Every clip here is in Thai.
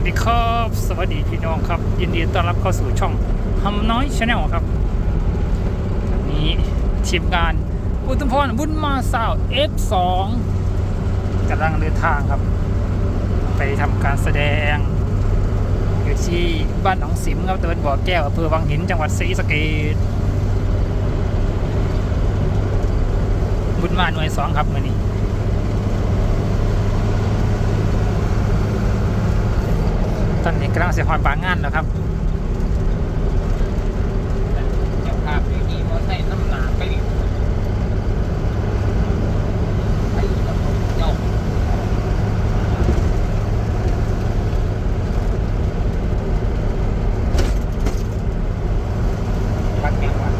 สดีครับ สวัสดีพี่น้องครับ ยินดีต้อนรับเข้าสู่ช่องทำน้อยชาแนลครับวันนี้ทีมงานอุตมพรบุญมาสาว F2 กำลังเดินทางครับ ไปทำการแสดง อยู่ที่บ้านหนองสิมครับตะวันบ่อแก้วอำเภอวังหินจังหวัดศรีสะเกษบุญมาหน่วยสองครับมื่อนี้ ตอนนี้กำลังเสียหอนบางงานแล้วครับ จะพาไปขี่มอเตอร์ไซค์น้ำหนาไปนี่ไปกับผมเจ้าพักแม่งวะ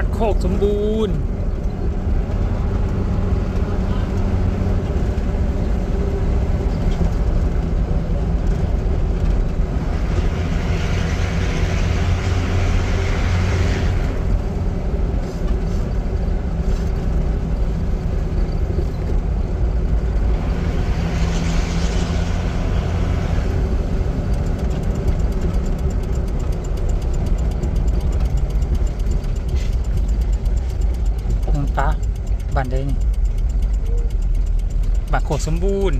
บ้านโคกสมบูรณ์ น้องตา บ้านใดนี่บ้านโคกสมบูรณ์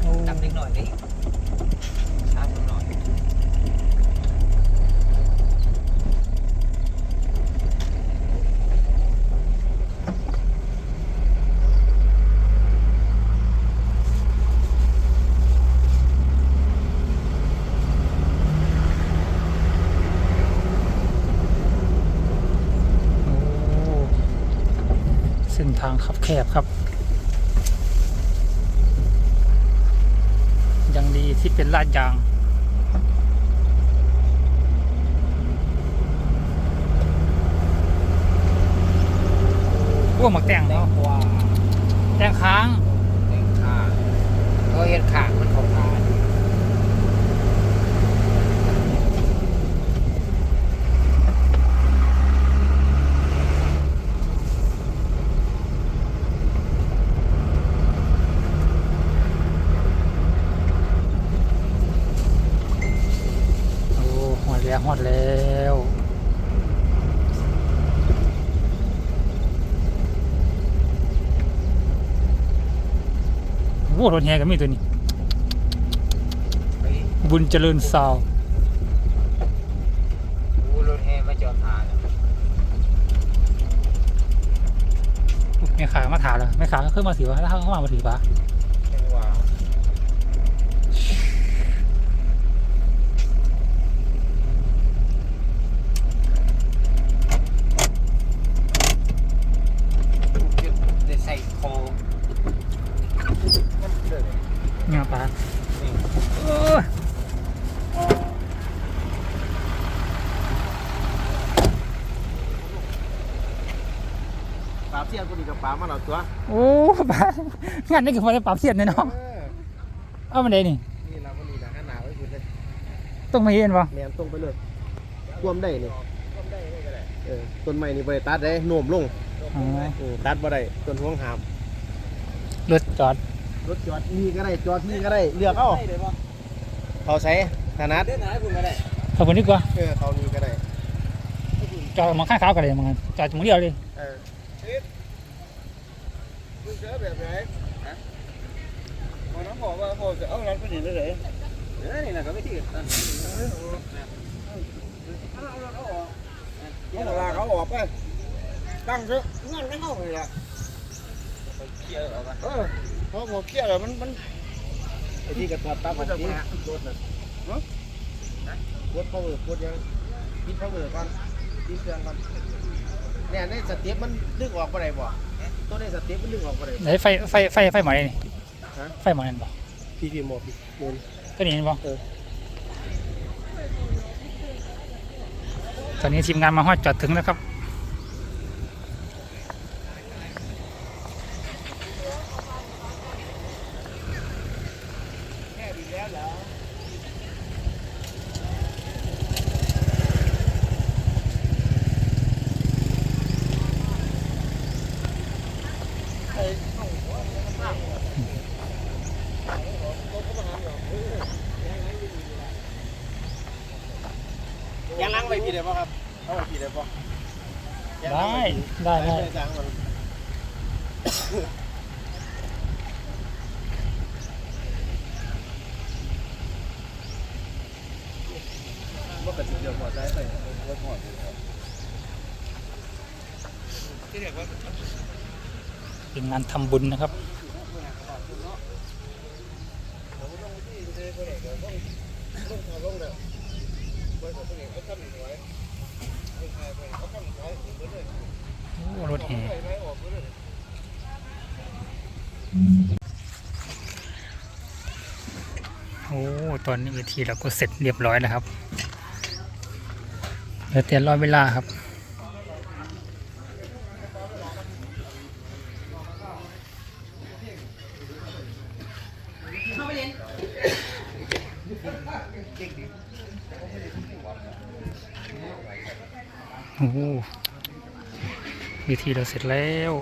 โอ้ จับเล็กหน่อยดิช้าเล็กหน่อย โอ้เส้นทางคับแคบครับ ยังดีที่เป็นลาดยาง พวกหมักแต่งแตงเนาะกวาแต่งค้างแตงข่าเขาเห็นข่างมันของขาอยู่ โอ้หอด แล้วหอดแล้วโอ้รถแห่ก็มีตัวนี้ไปบุญเจริญซาวอู้รถแห่มาจอดทานไม่ขามาถาแล้วไม่ขาก็ขึ้นมาถือวะถ้าเข้ามามาถือปะ แตงกวาได้ใส่คอมันเลย เนี่ยปะ นี่ เออ ปลาเสียนกูดีกับปลามาเราตัวโอ้ปะงานนี้คือมาได้ปรับเสียนเลยเนาะเออเอามาเลยนี่นี่เราก็มีนะหนาไว้คุณเลยต้องมาเย็นปะแมนตรงไปเลยควมได้นี่เออต้นไม้นี่บริตัดได้โน้มลงอ๋อเออตัดบ่ได้ต้นห่วงหามรถจอดรถจอดนี่ก็ได้จอดนี่ก็ได้เลือกเอาเขาใช้ถนัดขอบคุณดีกว่าเออเขานี่ก็ได้จอดมองข้างขาวกันเลยมองจอดมองเดียวเลย เออมึงเจอแบบไหนฮะมันน้องบอกว่าเขาจะเอาร้านคนนี้ได้เลยเออนี่แหละก็ไม่ที่ตั้งนี่เวลาเขาออกไปตั้งเถอะเงื่อนไม่เข้าเลยอะเกี่ยเอาไปเออเพราะผมเครียดอมันมันไอ้ที่กระตับตาของที่รถน่ะเนาะรถเขาเวอร์รถยังปิดเขาเวอก่อนปิดเครื่องก่อนเนี่ยในสเตียบมันดึงออกบ่ได้บ่ ตัวในสเตียบมันดึงออกบ่ได้ไหนไฟไฟไฟไฟหมอนี่ฮะไฟหมอนั่นปะพี่พี่หมดพี่โดนตัวนี้เห็นปะเออตอนนี้ทีมงานมาฮอดจอดถึงแล้วครับ ได้ป่ะครับเอาไว้พี่ได้ป่ะได้ได้ได้จางมันว่ากระจิเดียวพอใจไปว่าพอดีครับเป็นงานทำบุญนะครับ โอ้รถแห่โอ้ตอนนี้เวทีเราก็เสร็จเรียบร้อยแล้วครับเหลือแต่รอเวลาครับ วิธีเราเสร็จแล้ว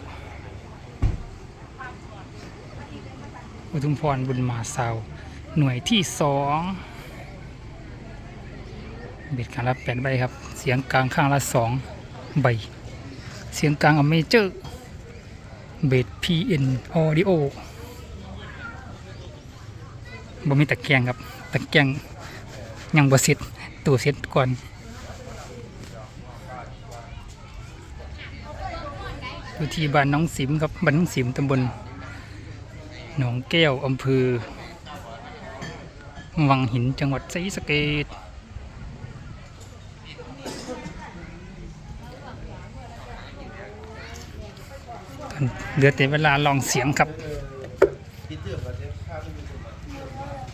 อุทุมพรบุญมาสาวหน่วยที่สองเบ็ดข้างละแปดใบครับ เสียงกลางข้างละสองใบ เสียงกลางอเมเจอร์เบ็ด PN Audio บ่มีตะแกรงครับ ตะแกรงยังบ่เสร็จตัวเสร็จก่อน อยู่ที่บ้านน้องสิมครับบ้านน้องสิมตำบลหนองแก้วอำเภอวังหินจังหวัดศรีสะเกษเหลือแต่เวลาลองเสียงครับ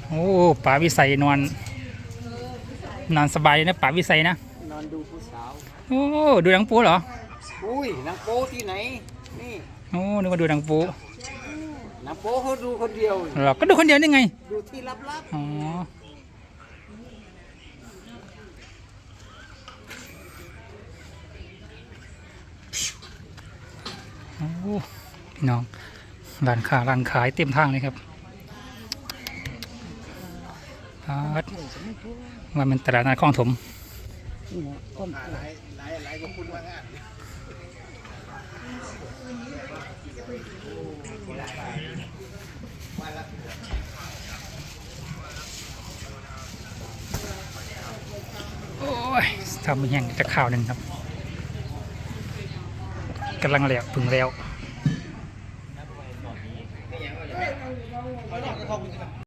โอ้ป๋าวิสัยนอน นอนสบายเลยนะป๋าวิสัยนะ นอนดูผู้สาว โอ้ ดูหนังปูเหรอ อุ้ยนางโป๊ที่ไหน นี่โอ้นึกว่าดูหนังปูนางโป๊เขาดูคนเดียว เราก็ดูคนเดียวนี่ไง ดูที่ลับอ๋อ โอ้พี่น้องร้านค้าร้านขายเต็มทางเลยครับครับว่ามันตลาดนัดคลองถมๆต้นหลายหลายหลายก็คุณว่างาน โอ้ยทำแห้งจะข่าวหนึ่งครับกำลังแล้วพึงแล้ว